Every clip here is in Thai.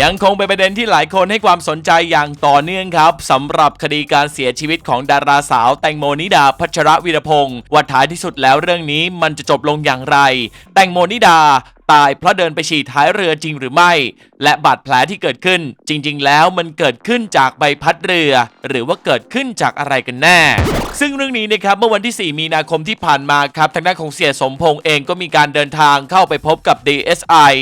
ยังคงเป็นประเด็นที่หลายคนให้ความสนใจอย่างต่อเนื่องครับสำหรับคดีการเสียชีวิตของดาราสาวแตงโมนิดาพัชรวีรพงศ์ว่าท้ายที่สุดแล้วเรื่องนี้มันจะจบลงอย่างไร แตงโมนิดา ตายเพราะเดินไปฉี่ท้ายเรือจริงหรือไม่ และบาดแผลที่เกิดขึ้น จริง ๆ แล้วมันเกิดขึ้นจากใบพัดเรือ หรือว่าเกิดขึ้นจากอะไรกันแน่ ซึ่งเรื่องนี้นะครับเมื่อวันที่ 4 มีนาคมที่ผ่านมาครับทางด้านของเสียสมพงษ์เองก็มีการเดินทางเข้าไปพบกับ DSI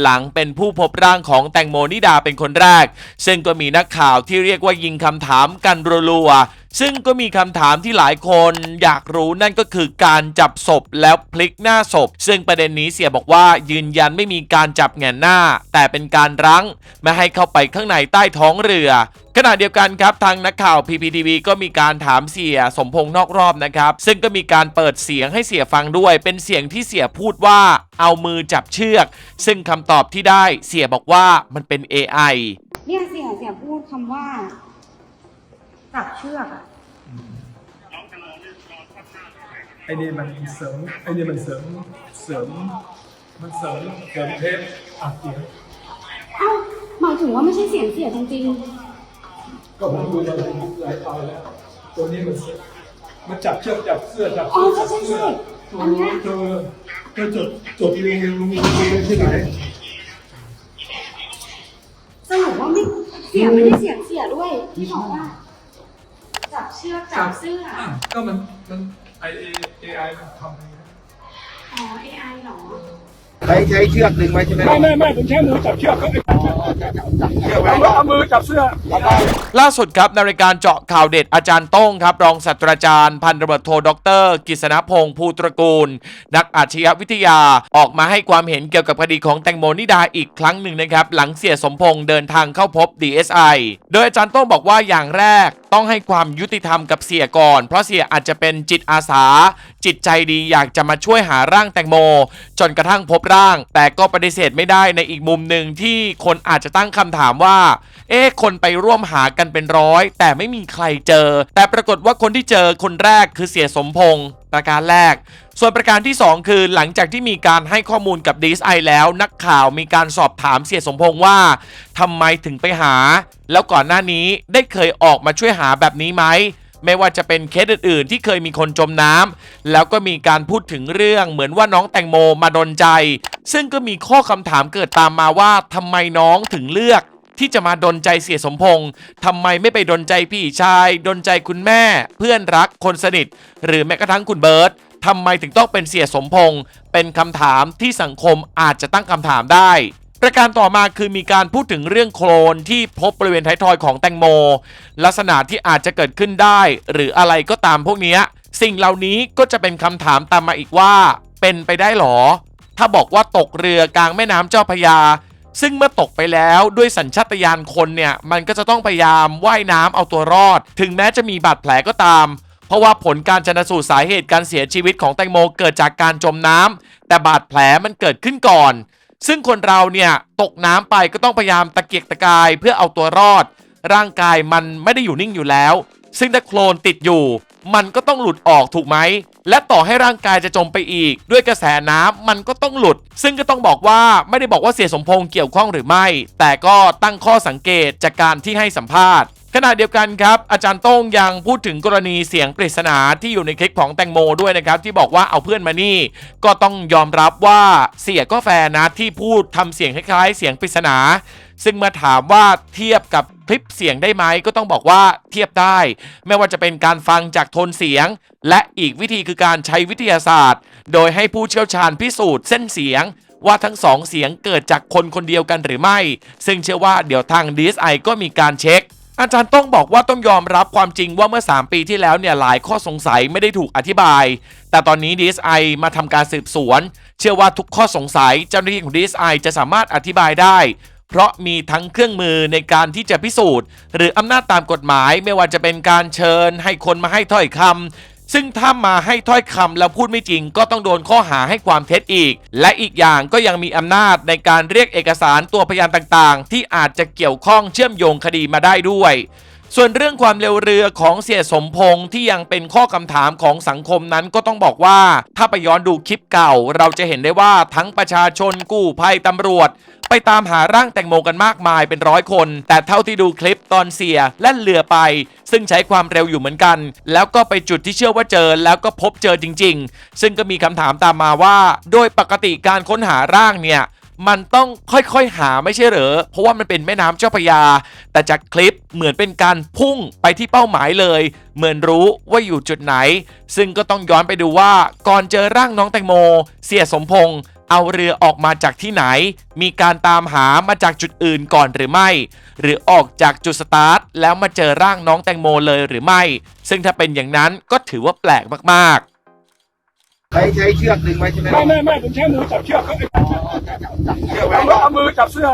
หลังเป็นผู้พบร่างของแตงโมนิดาเป็นคนแรก ซึ่งก็มีนักข่าวที่เรียกว่ายิงคำถามกันรัวๆ ซึ่งก็มีคำถามที่หลายคนอยากรู้นั่นก็คือการจับศพแล้วพลิกหน้าศพ ซึ่งประเด็นนี้เสียบอกว่ายืนยันไม่มีการจับแหงนหน้า แต่เป็นการรั้ง ไม่ให้เข้าไปข้างในใต้ท้องเรือขณะเดียวกันครับทางนักข่าว PPTV ก็มีการถามเสียสมพงษ์นอกรอบนะครับ ซึ่งก็มีการเปิดเสียงให้เสียฟังด้วย เป็นเสียงที่เสียพูดว่าเอามือจับเชือก ซึ่งคำตอบที่ได้เสียบอกว่ามันเป็น AI เนี่ยเสียเสียพูดคำว่า จับเชือกอะไอ้นี่มันเสริมไอ้นี่มันเสริมเสริมมันเสริมเสริมเทปอัดเสียงเอ้าหมายถึงว่าไม่ใช่เสียงเสียจริงก็ผมดูมาหลายหลายตอนแล้ว ตัวนี้มันเสริมมันจับเชือกจับเสื้อจับๆอ๋อเสื้อใช่จับใช่เสื้อใช่ตัวอันเนี้ยเธอเธอจดจดลุงลุงลุงที่ไหนสรุปว่าไม่เสียไม่ได้เสียงเสียด้วยที่บอกว่า จับเชือกจับเสื้อ อะก็มันมันไอเอไอมันทำเอง อ๋อ AI เหรอ ใช้ใช้เชือกดึงไว้ใช่ไหมไม่ไม่ไม่ผมใช้มือจับเชือกก็ไอ้จับเชือกเชือกไว้เอามือจับเสื้อล่าสุดครับในรายการเจาะข่าวเด็ดอาจารย์โต้งครับ รองศาสตราจารย์พันตำรวจโทดรกิษณพงศ์ภูตระกูล นักอาชญาวิทยาออกมาให้ความเห็นเกี่ยวกับคดีของแตงโมนิดาอีกครั้งหนึ่งนะครับ หลังเสียสมพงษ์เดินทางเข้าพบ DSI โดยอาจารย์โต้งบอกว่าอย่างแรกต้องให้ความยุติธรรมกับเสียก่อน เพราะเสียอาจจะเป็นจิตอาสา จิตใจดีอยากจะมาช่วยหาร่างแตงโม จนกระทั่งพบร่าง แต่ก็ปฏิเสธไม่ได้ในอีกมุมหนึ่งที่คนอาจจะตั้งคำถามว่า เอ๊ะคนไปร่วมหากันเป็นร้อย แต่ไม่มีใครเจอ แต่ปรากฏว่าคนที่เจอคนแรกคือเสียสมพงศ์ประการแรก ส่วนประการที่ 2 คือหลังจากที่มีการให้ข้อมูลกับ DSI แล้ว นักข่าวมีการสอบถามเสียสมพงศ์ว่าทำไมถึงไปหา แล้วก่อนหน้านี้ได้เคยออกมาช่วยหาแบบนี้ไหม ไม่ว่าจะเป็นเคสอื่นๆ ที่เคยมีคนจมน้ำแล้วก็มีการพูดถึงเรื่องเหมือนว่าน้องแตงโมมาดนใจ ซึ่งก็มีข้อคำถามเกิดตามมาว่าทำไมน้องถึงเลือกที่จะมาดนใจเสียสมพงษ์ทำไมไม่ไปดนใจพี่ชาย ดนใจคุณแม่ เพื่อนรักคนสนิท หรือแม้กระทั่งคุณเบิร์ตทำไมถึงต้องเป็นเสียสมพงษ์เป็นคำถามที่สังคมอาจจะตั้งคำถามได้ ประการต่อมาคือมีการพูดถึงเรื่องโคลนที่พบบริเวณท้ายทอยของแตงโม ลักษณะที่อาจจะเกิดขึ้นได้ หรืออะไรก็ตามพวกนี้สิ่งเหล่านี้ก็จะเป็นคำถามตามมาอีกว่า เป็นไปได้หรอ ถ้าบอกว่าตกเรือกลางแม่น้ำเจ้าพยา ซึ่งเมื่อตกไปแล้วด้วยสัญชาตญาณคนเนี่ยมันก็จะต้องพยายามว่ายน้ำเอาตัวรอด ถึงแม้จะมีบาดแผลก็ตามเพราะว่าผลการชนสูตรสาเหตุการเสียชีวิตของแตงโมเกิดจากการจมน้ำแต่บาดแผลมันเกิดขึ้นก่อน ซึ่งคนเราเนี่ยตกน้ำไปก็ต้องพยายามตะเกียกตะกายเพื่อเอาตัวรอด ร่างกายมันไม่ได้อยู่นิ่งอยู่แล้ว ซึ่งถ้าโคลนติดอยู่ มันก็ต้องหลุดออกถูกไหม และต่อให้ร่างกายจะจมไปอีก ด้วยกระแสน้ำมันก็ต้องหลุด ซึ่งก็ต้องบอกว่าไม่ได้บอกว่าเสียสมพงษ์เกี่ยวข้องหรือไม่ แต่ก็ตั้งข้อสังเกตจากการที่ให้สัมภาษณ์ ขณะเดียวกันครับ อาจารย์โต้งยังพูดถึงกรณีเสียงปริศนาที่อยู่ในคลิปของแตงโมด้วยนะครับ ที่บอกว่าเอาเพื่อนมานี่ ก็ต้องยอมรับว่าเสียก็แฟร์นะที่พูดทำเสียงคล้ายๆ เสียงปริศนา ซึ่งเมื่อถามว่าเทียบกับคลิปเสียงได้ไหมก็ต้องบอกว่าเทียบได้ ไม่ว่าจะเป็นการฟังจากโทนเสียง และอีกวิธีคือการใช้วิทยาศาสตร์ โดยให้ผู้เชี่ยวชาญพิสูจน์เส้นเสียงว่าทั้งสองเสียงเกิดจากคนคนเดียวกันหรือไม่ ซึ่งเชื่อว่าเดี๋ยวทาง DSI ก็มีการเช็ค อาจารย์ต้องบอกว่าต้องยอมรับความจริงว่าเมื่อ 3 ปีที่แล้วเนี่ยหลายข้อสงสัยไม่ได้ถูกอธิบาย แต่ตอนนี้ DSI มาทำการสืบสวน เชื่อว่าทุกข้อสงสัยเจ้าหน้าที่ของ DSI จะสามารถอธิบายได้ เพราะมีทั้งเครื่องมือในการที่จะพิสูจน์ หรืออำนาจตามกฎหมายไม่ว่าจะเป็นการเชิญให้คนมาให้ถ้อยคำ ซึ่งถ้ามาให้ถ้อยคำแล้วพูดไม่จริง ก็ต้องโดนข้อหาให้ความเท็จอีก และอีกอย่างก็ยังมีอำนาจในการเรียกเอกสารตัวพยานต่างๆ ที่อาจจะเกี่ยวข้องเชื่อมโยงคดีมาได้ด้วย ส่วนเรื่องความเร็วเรือของเสียสมพงษ์ที่ยังเป็นข้อคำถามของสังคมนั้นก็ต้องบอกว่า ถ้าไปย้อนดูคลิปเก่า เราจะเห็นได้ว่าทั้งประชาชนกู้ภัยตำรวจ ไปตามหาร่างแตงโมกันมากมายเป็นร้อยคน แต่เท่าที่ดูคลิปตอนเสียแล่นเรือไป ซึ่งใช้ความเร็วอยู่เหมือนกัน แล้วก็ไปจุดที่เชื่อว่าเจอแล้วก็พบเจอจริง ๆ ซึ่งก็มีคำถามตามมาว่า โดยปกติการค้นหาร่างเนี่ย มันต้องค่อยๆหาไม่ใช่เหรอ เพราะว่ามันเป็นแม่น้ำเจ้าพระยา แต่จากคลิปเหมือนเป็นการพุ่งไปที่เป้าหมายเลย เหมือนรู้ว่าอยู่จุดไหน ซึ่งก็ต้องย้อนไปดูว่าก่อนเจอร่างน้องแตงโม เสียสมพงษ์เอาเรือออกมาจากที่ไหน มีการตามหามาจากจุดอื่นก่อนหรือไม่ หรือออกจากจุดสตาร์ทแล้วมาเจอร่างน้องแตงโมเลยหรือไม่ ซึ่งถ้าเป็นอย่างนั้นก็ถือว่าแปลกมากๆ ใช้ใช้เชือกดึงไว้ใช่ไหมไม่ไม่ไม่ผมใช้มือจับเชือกครับเชือกไว้เอามือเอามือจับเสื้อ